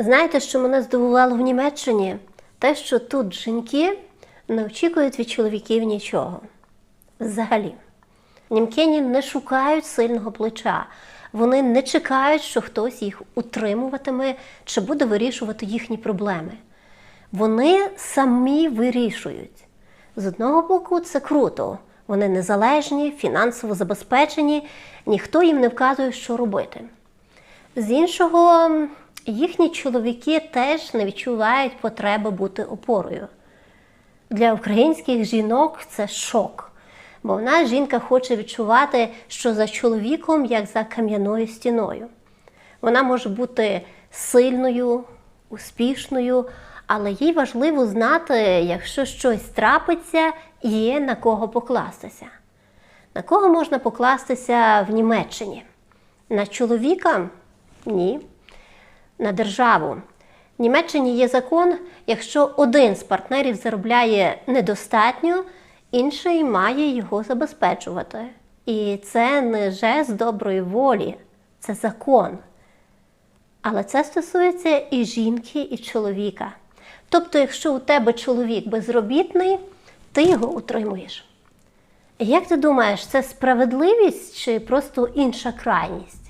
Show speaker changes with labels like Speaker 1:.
Speaker 1: Знаєте, що мене здивувало в Німеччині? Те, що тут жінки не очікують від чоловіків нічого. Взагалі. Німкені не шукають сильного плеча. Вони не чекають, що хтось їх утримуватиме чи буде вирішувати їхні проблеми. Вони самі вирішують. З одного боку, це круто. Вони незалежні, фінансово забезпечені, ніхто їм не вказує, що робити. З іншого, їхні чоловіки теж не відчувають потреби бути опорою. Для українських жінок це шок, бо в нас жінка хоче відчувати, що за чоловіком, як за кам'яною стіною. Вона може бути сильною, успішною, але їй важливо знати, якщо щось трапиться, є на кого покластися. На кого можна покластися в Німеччині? На чоловіка? Ні. На державу. В Німеччині є закон, якщо один з партнерів заробляє недостатньо, інший має його забезпечувати. І це не жест доброї волі, це закон. Але це стосується і жінки, і чоловіка. Тобто, якщо у тебе чоловік безробітний, ти його утримуєш. Як ти думаєш, це справедливість чи просто інша крайність?